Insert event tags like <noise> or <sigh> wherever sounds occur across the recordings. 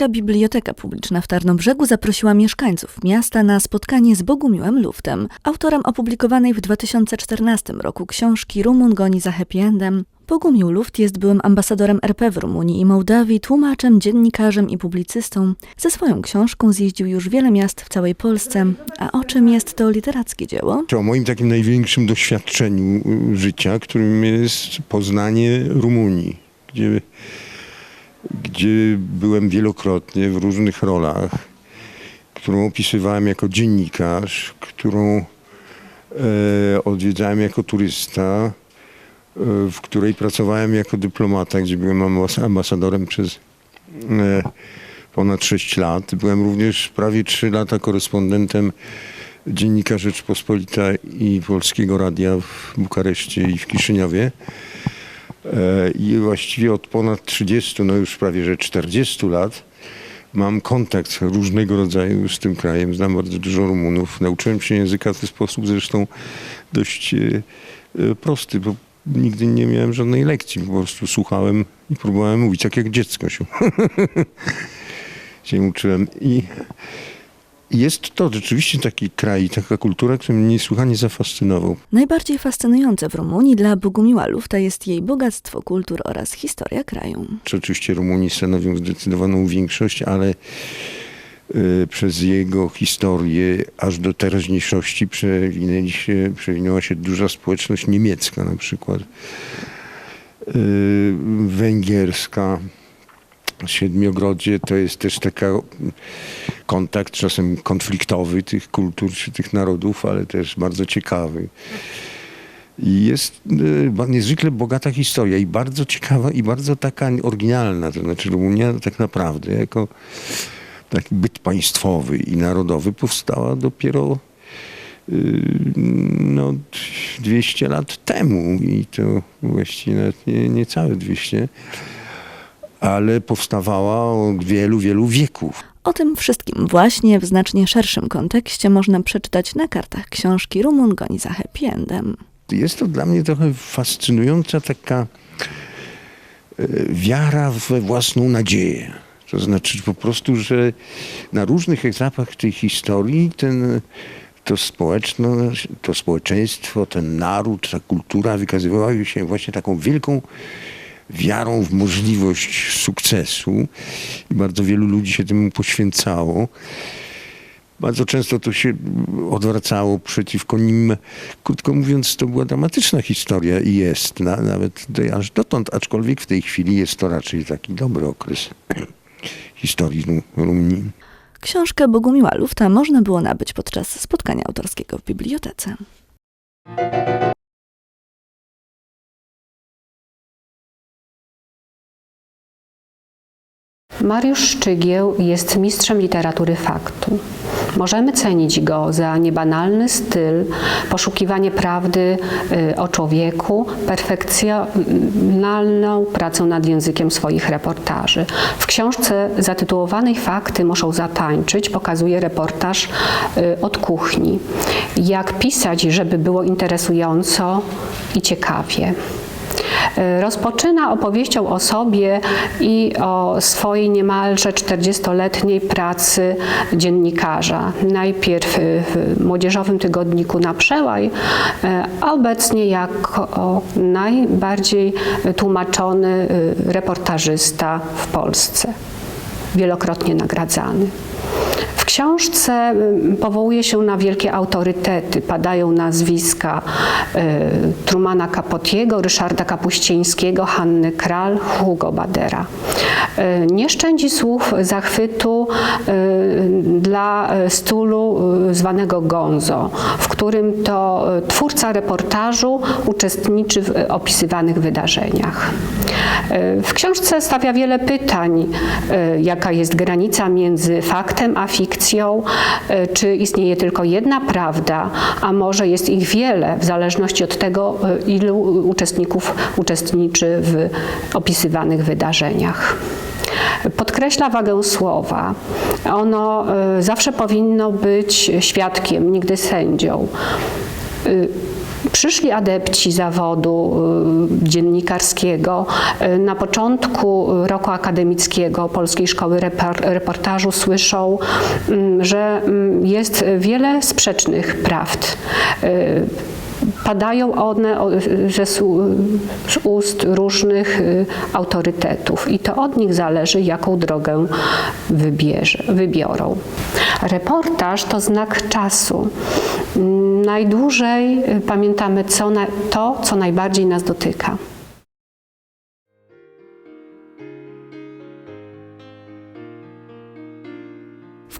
Miejska Biblioteka Publiczna w Tarnobrzegu zaprosiła mieszkańców miasta na spotkanie z Bogumiłem Luftem, autorem opublikowanej w 2014 roku książki Rumun goni za happy endem. Bogumił Luft jest byłym ambasadorem RP w Rumunii i Mołdawii, tłumaczem, dziennikarzem i publicystą. Ze swoją książką zjeździł już wiele miast w całej Polsce. A o czym jest to literackie dzieło? O moim takim największym doświadczeniu y, życia, którym jest poznanie Rumunii, gdzie, gdzie byłem wielokrotnie w różnych rolach, którą opisywałem jako dziennikarz, którą e, odwiedzałem jako turysta, e, w której pracowałem jako dyplomata, gdzie byłem ambas- ambasadorem przez e, ponad 6 lat. Byłem również prawie 3 lata korespondentem Dziennika Rzeczpospolita i Polskiego Radia w Bukareszcie i w Kiszyniowie. E, I właściwie od ponad 30, no już prawie że 40 lat mam kontakt różnego rodzaju z tym krajem. Znam bardzo dużo Rumunów. Nauczyłem się języka w ten sposób zresztą dość e, e, prosty, bo nigdy nie miałem żadnej lekcji. Po prostu słuchałem i próbowałem mówić, tak jak dziecko się, <laughs> się uczyłem. I jest to rzeczywiście taki kraj, taka kultura, która mnie niesłychanie zafascynował. Najbardziej fascynujące w Rumunii dla Bogumiła Lufta jest jej bogactwo kultur oraz historia kraju. Czy oczywiście Rumuni stanowią zdecydowaną większość, ale y, przez jego historię aż do teraźniejszości przewinęli się, przewinęła się duża społeczność niemiecka na przykład, y, węgierska. Siedmiogrodzie to jest też taka kontakt czasem konfliktowy tych kultur czy tych narodów, ale też bardzo ciekawy. I jest ba- niezwykle bogata historia i bardzo ciekawa i bardzo taka oryginalna. To znaczy Rumunia tak naprawdę jako taki byt państwowy i narodowy powstała dopiero y, no, 200 lat temu i to właściwie nawet nie, niecałe 200, ale powstawała od wielu, wielu wieków. O tym wszystkim właśnie w znacznie szerszym kontekście można przeczytać na kartach książki Rumun goni za happy endem. Jest to dla mnie trochę fascynująca taka e, wiara we własną nadzieję. To znaczy po prostu, że na różnych etapach tej historii ten, to, społeczność, to społeczeństwo, ten naród, ta kultura wykazywały się właśnie taką wielką wiarą w możliwość sukcesu i bardzo wielu ludzi się temu poświęcało. Bardzo często to się odwracało przeciwko nim. Krótko mówiąc, to była dramatyczna historia i jest na, nawet do, aż dotąd, aczkolwiek w tej chwili jest to raczej taki dobry okres <clears throat> historii Ru- Rumunii. Książkę Bogumiła Lufta można było nabyć podczas spotkania autorskiego w bibliotece. Mariusz Szczygieł jest mistrzem literatury faktu. Możemy cenić go za niebanalny styl, poszukiwanie prawdy y, o człowieku, perfekcjonalną pracę nad językiem swoich reportaży. W książce zatytułowanej Fakty muszą zatańczyć pokazuje reportaż y, od kuchni. Jak pisać, żeby było interesująco i ciekawie. Rozpoczyna opowieścią o sobie i o swojej niemalże 40-letniej pracy dziennikarza. Najpierw w młodzieżowym tygodniku na przełaj, a obecnie jako najbardziej tłumaczony reportażysta w Polsce, wielokrotnie nagradzany. Książce y, powołuje się na wielkie autorytety. Padają nazwiska y, Trumana Capotiego, Ryszarda Kapuścińskiego, Hanny Kral, Hugo Badera. Y, Nie szczędzi słów zachwytu dla stulu zwanego Gonzo, w którym to twórca reportażu uczestniczy w opisywanych wydarzeniach. W książce stawia wiele pytań, jaka jest granica między faktem a fikcją, y, czy istnieje tylko jedna prawda, a może jest ich wiele, w zależności od tego, y, ilu uczestników uczestniczy w opisywanych wydarzeniach. Podkreśla wagę słowa. Ono y, zawsze powinno być świadkiem, nigdy sędzią. Przyszli adepci zawodu y, dziennikarskiego. Y, Na początku roku akademickiego Polskiej Szkoły Repor- Reportażu słyszą, mm, że mm, jest wiele sprzecznych prawd. Y, Padają one ze z ust różnych autorytetów i to od nich zależy, jaką drogę wybierze, wybiorą. Reportaż to znak czasu. Najdłużej y, pamiętamy co na, to, co najbardziej nas dotyka.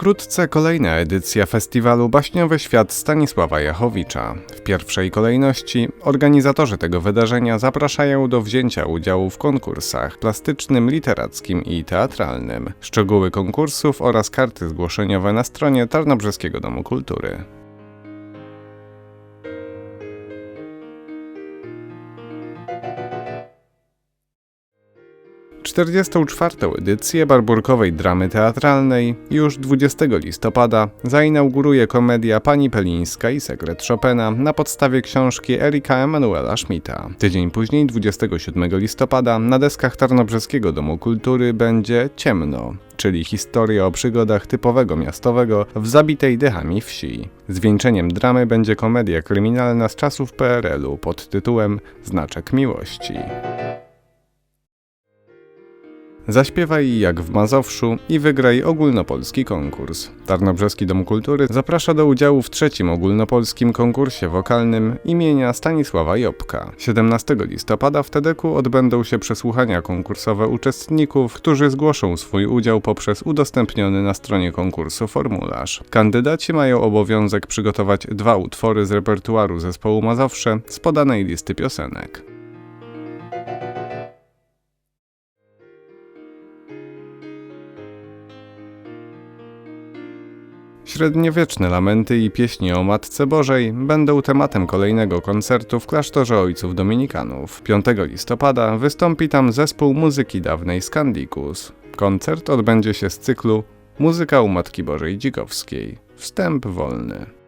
Wkrótce kolejna edycja festiwalu Baśniowy Świat Stanisława Jachowicza. W pierwszej kolejności organizatorzy tego wydarzenia zapraszają do wzięcia udziału w konkursach plastycznym, literackim i teatralnym. Szczegóły konkursów oraz karty zgłoszeniowe na stronie Tarnobrzeskiego Domu Kultury. 44. edycję barburkowej dramy teatralnej już 20 listopada zainauguruje komedia Pani Pelińska i Sekret Chopina na podstawie książki Erika Emanuela Schmidta. Tydzień później, 27 listopada, na deskach Tarnobrzeskiego Domu Kultury będzie Ciemno, czyli historia o przygodach typowego miastowego w zabitej dechami wsi. Zwieńczeniem dramy będzie komedia kryminalna z czasów PRL-u pod tytułem Znaczek Miłości. Zaśpiewaj jak w Mazowszu i wygraj ogólnopolski konkurs. Tarnobrzeski Dom Kultury zaprasza do udziału w trzecim ogólnopolskim konkursie wokalnym imienia Stanisława Jobka. 17 listopada w Tedeku odbędą się przesłuchania konkursowe uczestników, którzy zgłoszą swój udział poprzez udostępniony na stronie konkursu formularz. Kandydaci mają obowiązek przygotować dwa utwory z repertuaru zespołu Mazowsze z podanej listy piosenek. Średniowieczne lamenty i pieśni o Matce Bożej będą tematem kolejnego koncertu w klasztorze Ojców Dominikanów. 5 listopada wystąpi tam zespół muzyki dawnej Scandikus. Koncert odbędzie się z cyklu Muzyka u Matki Bożej Dzikowskiej. Wstęp wolny.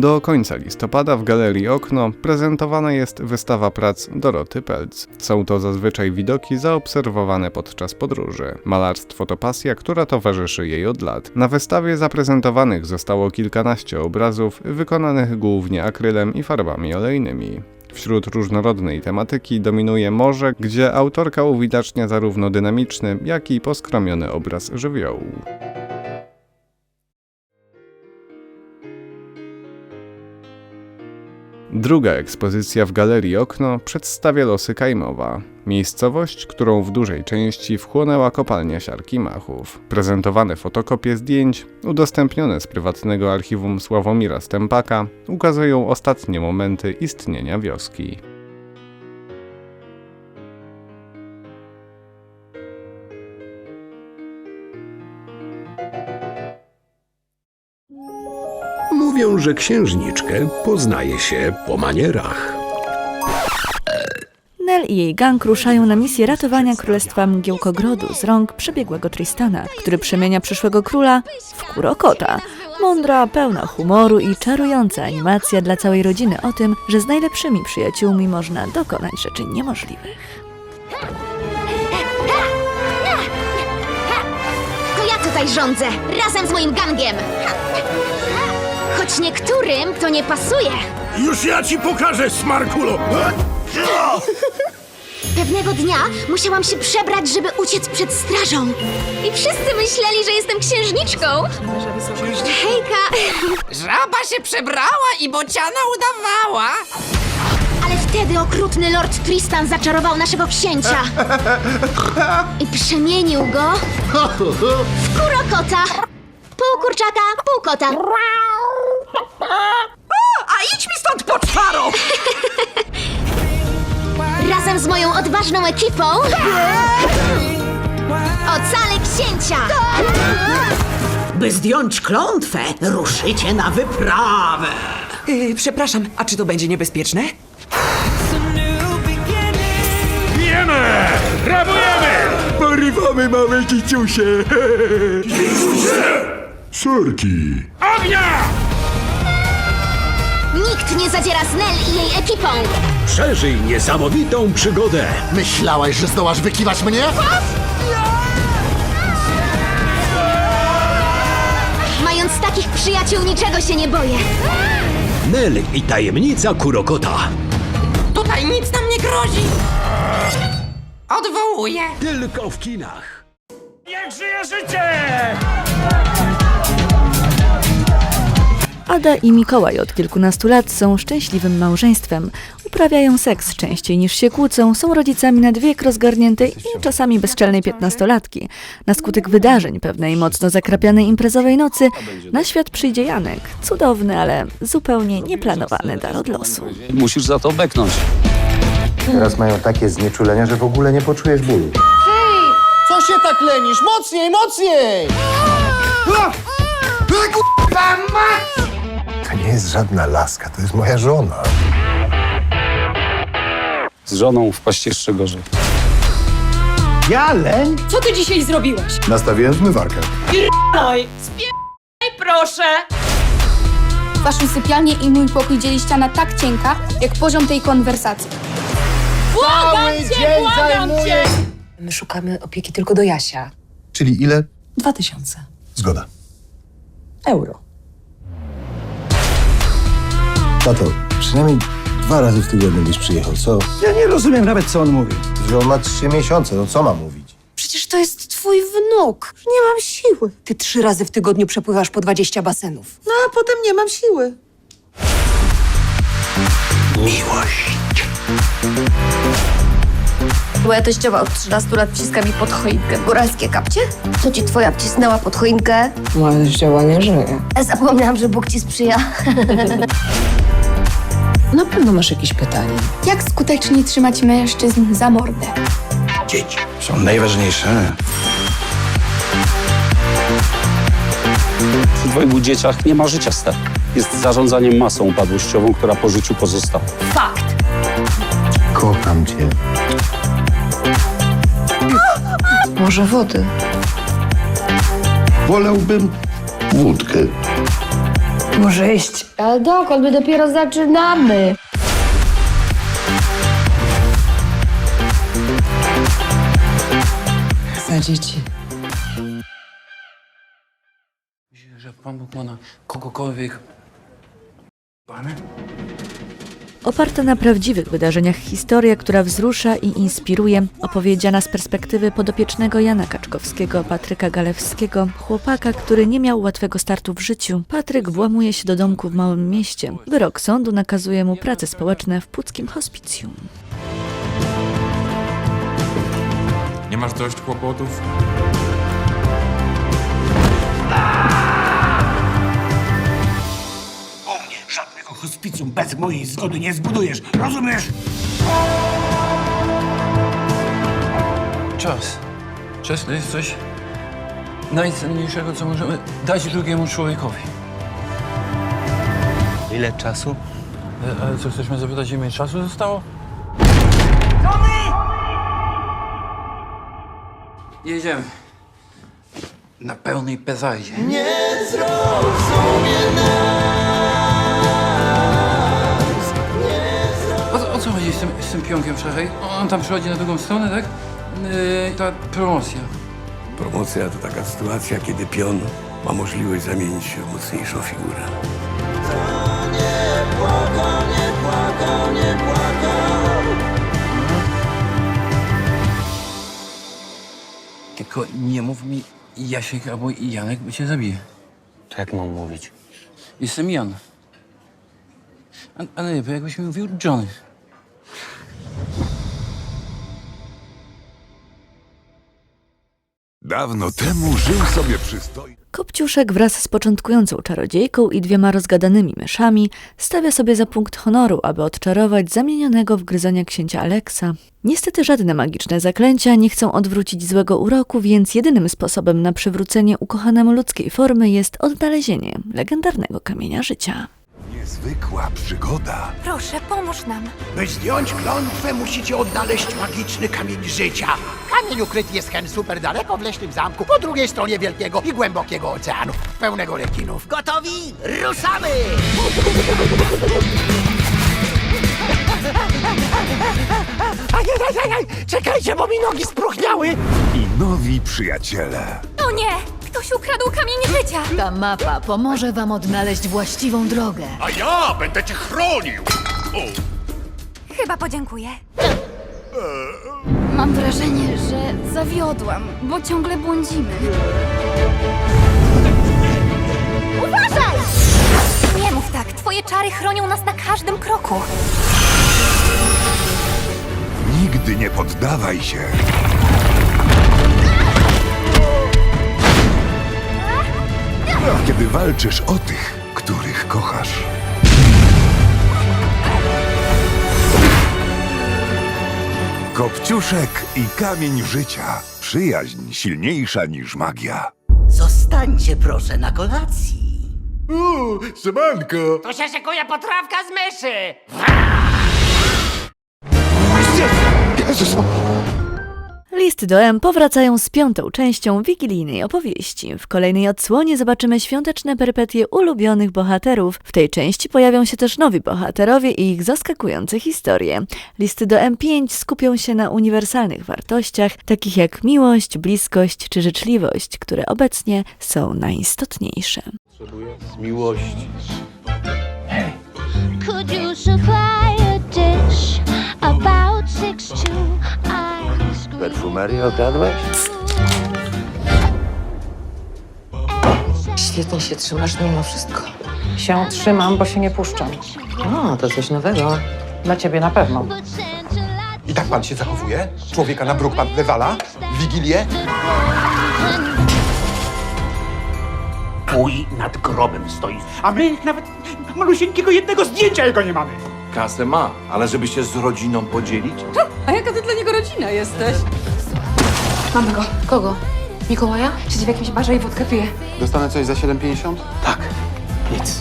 Do końca listopada w Galerii Okno prezentowana jest wystawa prac Doroty Pelc. Są to zazwyczaj widoki zaobserwowane podczas podróży. Malarstwo to pasja, która towarzyszy jej od lat. Na wystawie zaprezentowanych zostało kilkanaście obrazów wykonanych głównie akrylem i farbami olejnymi. Wśród różnorodnej tematyki dominuje morze, gdzie autorka uwidacznia zarówno dynamiczny, jak i poskromiony obraz żywiołu. Druga ekspozycja w Galerii Okno przedstawia losy Kajmowa, miejscowość, którą w dużej części wchłonęła kopalnia siarki Machów. Prezentowane fotokopie zdjęć, udostępnione z prywatnego archiwum Sławomira Stępaka, ukazują ostatnie momenty istnienia wioski. Że księżniczkę poznaje się po manierach. Nel i jej gang ruszają na misję ratowania Królestwa Mgiełkogrodu z rąk przebiegłego Tristana, który przemienia przyszłego króla w kurokota. Mądra, pełna humoru i czarująca animacja dla całej rodziny o tym, że z najlepszymi przyjaciółmi można dokonać rzeczy niemożliwych. To ja tutaj rządzę, razem z moim gangiem. Choć niektórym to nie pasuje. Już ja ci pokażę, Smarkulo! Pewnego dnia musiałam się przebrać, żeby uciec przed strażą. I wszyscy myśleli, że jestem księżniczką. Hejka! Żaba się przebrała i bociana udawała. Ale wtedy okrutny Lord Tristan zaczarował naszego księcia. I przemienił go w kurokota. Pół kurczaka, pół kota. A idź mi stąd, poczwaro! Razem z moją odważną ekipą ocalę księcia! By zdjąć klątwę, ruszycie na wyprawę. Yy, przepraszam, a czy to będzie niebezpieczne? Wiemy! Rabujemy! Porywamy małe dzieciusie! Sorki. Ognia! Zadziera z Nel i jej ekipą! Przeżyj niesamowitą przygodę. Myślałaś, że zdołasz wykiwać mnie? Mając takich przyjaciół, niczego się nie boję. Nel i tajemnica Kurokota. Tutaj nic nam nie grozi. Odwołuję. Tylko w kinach. Niech żyje życie! Ada i Mikołaj od kilkunastu lat są szczęśliwym małżeństwem. Uprawiają seks częściej niż się kłócą, są rodzicami na wiek rozgarniętej i czasami bezczelnej piętnastolatki. Na skutek wydarzeń pewnej mocno zakrapianej imprezowej nocy na świat przyjdzie Janek. Cudowny, ale zupełnie nieplanowany dar od losu. Musisz za to beknąć. Teraz mają takie znieczulenia, że w ogóle nie poczujesz bólu. Co się tak lenisz? Mocniej, mocniej! To nie jest żadna laska, to jest moja żona. Z żoną wpaść jeszcze gorzej. Ja leń? Co ty dzisiaj zrobiłeś? Nastawiłem zmywarkę. Proszę. Waszą sypialnię i mój pokój dzieli ściana tak cienka, jak poziom tej konwersacji. Cały dzień zajmuję... My szukamy opieki tylko do Jasia. Czyli ile? Dwa tysiące. Zgoda. Euro. Tato, przynajmniej dwa razy w tygodniu byś przyjechał, co? Ja nie rozumiem nawet, co on mówi. Że on ma trzy miesiące, no co ma mówić? Przecież to jest twój wnuk. Nie mam siły. Ty trzy razy w tygodniu przepływasz po 20 basenów. No, a potem nie mam siły. Moja teściowa od 13 lat wciska mi pod choinkę góralskie kapcie. To ci twoja wcisnęła pod choinkę. Moja teściowa nie żyje. Zapomniałam, że Bóg ci sprzyja. <laughs> Na pewno masz jakieś pytanie. Jak skutecznie trzymać mężczyzn za mordę? Dzieci są najważniejsze. Przy dwojgu dzieciach nie ma życia stale. Jest zarządzaniem masą upadłościową, która po życiu pozostała. Fakt. Kocham cię. Może wody? Wolałbym wódkę. Może iść. Ale dokąd? My dopiero zaczynamy. Za dzieci. Że Pan Bóg ma na kogokolwiek... Pane? Oparta na prawdziwych wydarzeniach historia, która wzrusza i inspiruje, opowiedziana z perspektywy podopiecznego Jana Kaczkowskiego, Patryka Galewskiego, chłopaka, który nie miał łatwego startu w życiu. Patryk włamuje się do domku w małym mieście. Wyrok sądu nakazuje mu prace społeczne w puckim hospicjum. Nie masz dość kłopotów? Hospicjum bez mojej zgody nie zbudujesz, rozumiesz? Czas. Czas to jest coś najcenniejszego, co możemy dać drugiemu człowiekowi. Ile czasu? E, Ale co, chcesz mnie zapytać, ile mi czasu zostało? Jedziemy. Na pełnej pezajdzie. Nie o, z tym, z tym pionkiem wszechej? On tam przychodzi na drugą stronę, tak? Yy, ta promocja. Promocja to taka sytuacja, kiedy pion ma możliwość zamienić się w mocniejszą figurę. Tylko nie mów mi Jasiek albo Janek, by cię zabije. To jak mam mówić? Jestem Jan. A, a najlepiej jakbyś mi mówił Johnny. Dawno temu żył sobie przystojny. Kopciuszek wraz z początkującą czarodziejką i dwiema rozgadanymi myszami stawia sobie za punkt honoru, aby odczarować zamienionego w gryzonia księcia Aleksa. Niestety żadne magiczne zaklęcia nie chcą odwrócić złego uroku, więc jedynym sposobem na przywrócenie ukochanemu ludzkiej formy jest odnalezienie legendarnego kamienia życia. Niezwykła przygoda. Proszę, pomóż nam. By zdjąć klątwę, musicie odnaleźć magiczny kamień życia. Kamień ukryty jest hen super daleko w leśnym zamku, po drugiej stronie wielkiego i głębokiego oceanu, pełnego rekinów. Gotowi? Ruszamy! Czekajcie, bo mi nogi spróchniały! I nowi przyjaciele. O nie! Ktoś ukradł kamień życia! Ta mapa pomoże wam odnaleźć właściwą drogę. A ja będę cię chronił. Chyba podziękuję. Mam wrażenie, że zawiodłam, bo ciągle błądzimy. Uważaj! Nie mów tak, twoje czary chronią nas na każdym kroku. Nigdy nie poddawaj się. Kiedy walczysz o tych, których kochasz. Kopciuszek i kamień życia. Przyjaźń silniejsza niż magia. Zostańcie proszę na kolacji. Uuu, siemanko! To się szykuje potrawka z myszy! Listy do M powracają z piątą częścią wigilijnej opowieści. W kolejnej odsłonie zobaczymy świąteczne perypetie ulubionych bohaterów. W tej części pojawią się też nowi bohaterowie i ich zaskakujące historie. Listy do M5 skupią się na uniwersalnych wartościach, takich jak miłość, bliskość czy życzliwość, które obecnie są najistotniejsze. Could you supply a dish about six cream? Perfumerię okradłeś? Świetnie się trzymasz mimo wszystko. Się trzymam, bo się nie puszczam. O, to coś nowego. Dla ciebie na pewno. I tak pan się zachowuje? Człowieka na bruk pan wywala? W Wigilię? Pój nad grobem stoi, a my nawet malusieńkiego jednego zdjęcia jego nie mamy. Kasę ma, ale żeby się z rodziną podzielić? A jaka ty dla niego rodzina jesteś? Mamy go. Kogo? Mikołaja? Siedzi w jakimś barze i wódkę pije. Dostanę coś za 7,50? Tak, nic.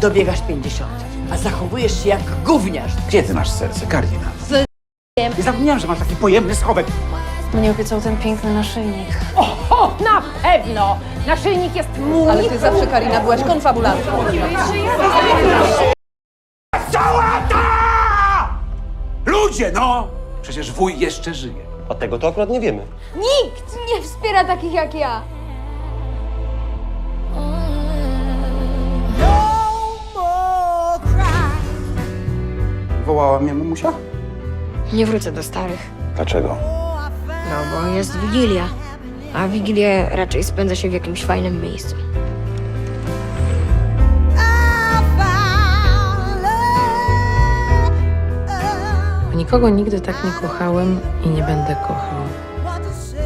Dobiegasz 50, a zachowujesz się jak gówniarz. Gdzie ty masz serce, Kardina? Nie zapomniałem, że masz taki pojemny schowek. Mnie obiecał ten piękny naszyjnik. O, na pewno! Naszyjnik jest mój. Ale ty zawsze, Karina, byłaś konfabulantką. Ludzie, no! Przecież wuj jeszcze żyje. A tego to akurat nie wiemy. Nikt nie wspiera takich jak ja. Wołała mnie mamusia? Nie wrócę do starych. Dlaczego? No bo jest Wigilia. A Wigilię raczej spędza się w jakimś fajnym miejscu. Nikogo nigdy tak nie kochałem i nie będę kochał.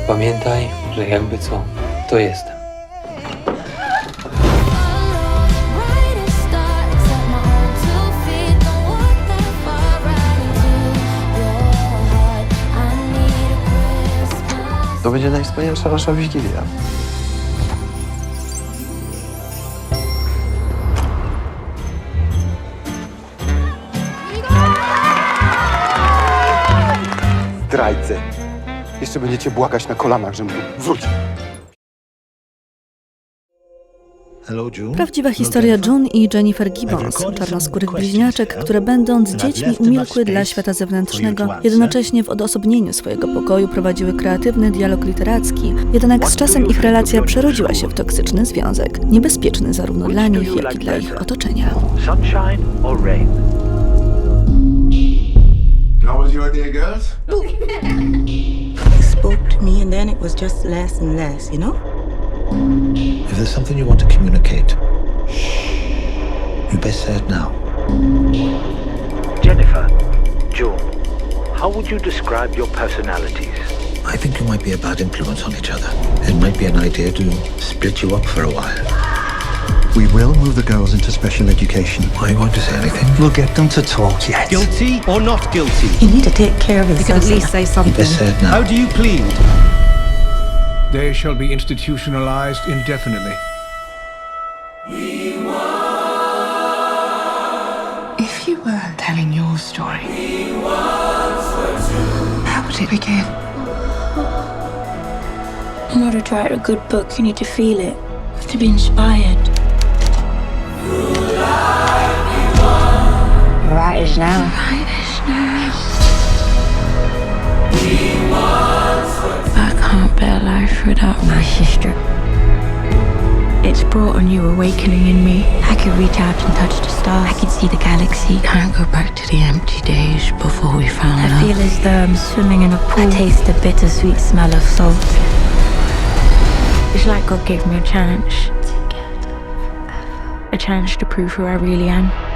Pamiętaj, że jakby co, to jestem. To będzie najwspanialsza nasza Wigilia. Zdrajcy. Jeszcze będziecie błagać na kolanach, żebym tu wrócił. Prawdziwa historia June i Jennifer Gibbons, czarnoskórych bliźniaczek, które będąc dziećmi umilkły dla świata zewnętrznego, jednocześnie w odosobnieniu swojego pokoju prowadziły kreatywny dialog literacki, jednak z czasem ich relacja przerodziła się w toksyczny związek, niebezpieczny zarówno dla nich, jak i dla ich otoczenia. Sunshine or rain? Was just less and less, you know? If there's something you want to communicate, you best say it now. Jennifer, June, how would you describe your personalities? I think you might be a bad influence on each other. It might be an idea to split you up for a while. We will move the girls into special education. I won't say anything. We'll get them to talk, yes. Guilty or not guilty? You need to take care of yourself. You can at least say You something. best say it now. How do you plead? They shall be institutionalized indefinitely. If you were telling your story. How would it begin? In order to write a good book, you need to feel it. You have to be inspired. Writers now. Writers now. I life without my sister. It's brought a new awakening in me. I could reach out and touch the stars. I could see the galaxy. Can't go back to the empty days before we found I love. feel as though I'm swimming in a pool. I taste the bittersweet smell of salt. It's like God gave me a chance. A chance to prove who I really am.